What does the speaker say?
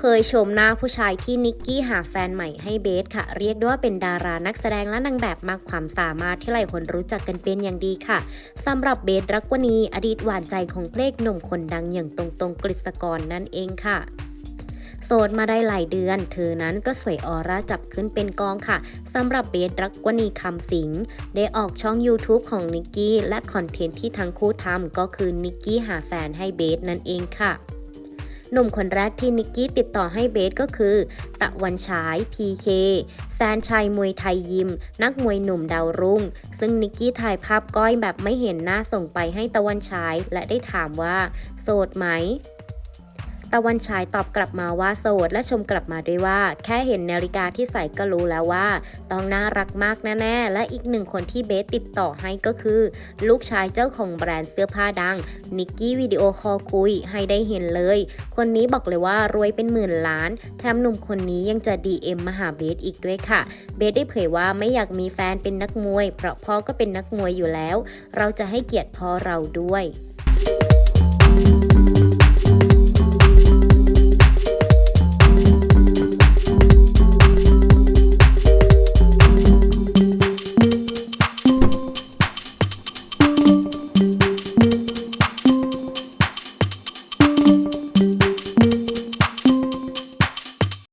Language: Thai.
เผยโฉมหน้าผู้ชายที่นิกกี้หาแฟนใหม่ให้เบสค่ะ เรียกได้ว่าเป็นดารานักแสดงและนางแบบมากความสามารถที่หลายคนรู้จักกันเป็นอย่างดีค่ะสำหรับเบสรักวณีอดีตหวานใจของเพลงหนุ่มคนดังอย่างตรงตรงกฤษกรนั่นเองค่ะโสดมาได้หลายเดือน เธอนั้นก็สวยออร่าจับขึ้นเป็นกองค่ะสำหรับเบสรักวณีคำสิง ได้ออกช่อง YouTube ของนิกกี้และคอนเทนต์ที่ทั้งคู่ทำก็คือนิกกี้หาแฟนให้เบสนั่นเองค่ะ หนุ่มคนแรกที่นิกกี้ติดต่อให้เบสก็คือ ตะวันฉาย PK แซนชัยมวยไทยยิม นักมวยหนุ่มดาวรุ่ง ซึ่งนิกกี้ถ่ายภาพก้อยแบบไม่เห็นหน้าส่งไปให้ตะวันฉาย และได้ถามว่า โสดไหม ตะวันฉายตอบกลับมาว่าโสดและชมกลับมาด้วยว่า แค่เห็นนาฬิกาที่ใส่ก็รู้แล้วว่า ต้องน่ารักมากแน่ๆและอีกหนึ่งคนที่เบสติดต่อให้ก็คือ ลูกชายเจ้าของแบรนด์เสื้อผ้าดังนิกกี้วิดีโอคอลคุยให้ได้เห็นเลย คนนี้บอกเลยว่ารวยเป็นหมื่นล้าน แถมหนุ่มคนนี้ยังจะ DM มาหาเบสอีกด้วยค่ะ เบสได้เผยว่าไม่อยากมีแฟนเป็นนักมวย เพราะพ่อก็เป็นนักมวยอยู่แล้ว เราจะให้เกียรติพ่อเราด้วย